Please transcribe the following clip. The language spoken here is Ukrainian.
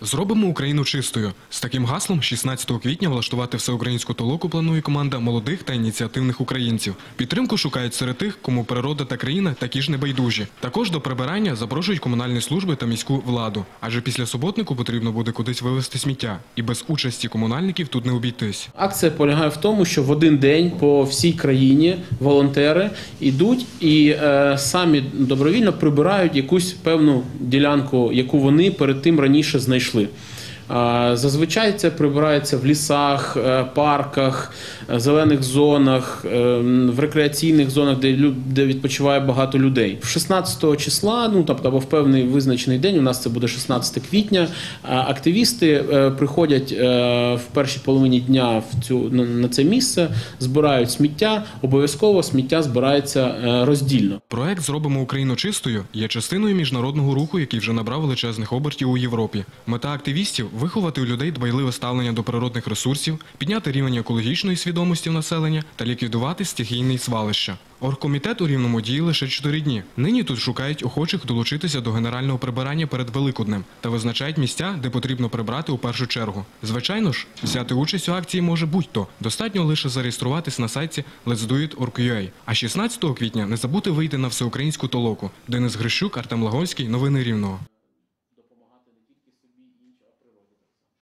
Зробимо Україну чистою. З таким гаслом 16 квітня влаштувати всеукраїнську толоку планує команда молодих та ініціативних українців. Підтримку шукають серед тих, кому природа та країна такі ж небайдужі. Також до прибирання запрошують комунальні служби та міську владу. Адже після суботнику потрібно буде кудись вивезти сміття. І без участі комунальників тут не обійтись. Акція полягає в тому, що в один день по всій країні волонтери йдуть і е, самі добровільно прибирають якусь певну ділянку, яку вони перед тим раніше знайшли. А, Зазвичай це прибирається в лісах, е, парках, е, зелених зонах, е, в рекреаційних зонах, де, відпочиває багато людей. 16 числа, ну тобто або в певний визначений день, у нас це буде 16 квітня. Активісти приходять в першій половині дня в цю на, це місце, збирають сміття. Обов'язково сміття збирається роздільно. Проект Зробимо Україну чистою є частиною міжнародного руху, який вже набрав величезних обертів у Європі. Мета активістів виховати у людей дбайливе ставлення до природних ресурсів, підняти рівень екологічної свідомості в населення та ліквідувати стихійні свалища. Оргкомітет у рівному діє лише 4 дні. Нині тут шукають охочих долучитися до генерального прибирання перед Великоднем та визначають місця, де потрібно прибрати у першу чергу. Звичайно ж, взяти участь у акції може будь-хто. Достатньо лише зареєструватись на сайті Let's Do It Org.ua. А 16 квітня не забути вийти на всеукраїнську толоку. Денис Грищук, Артем Лагонський. Новини Рівного.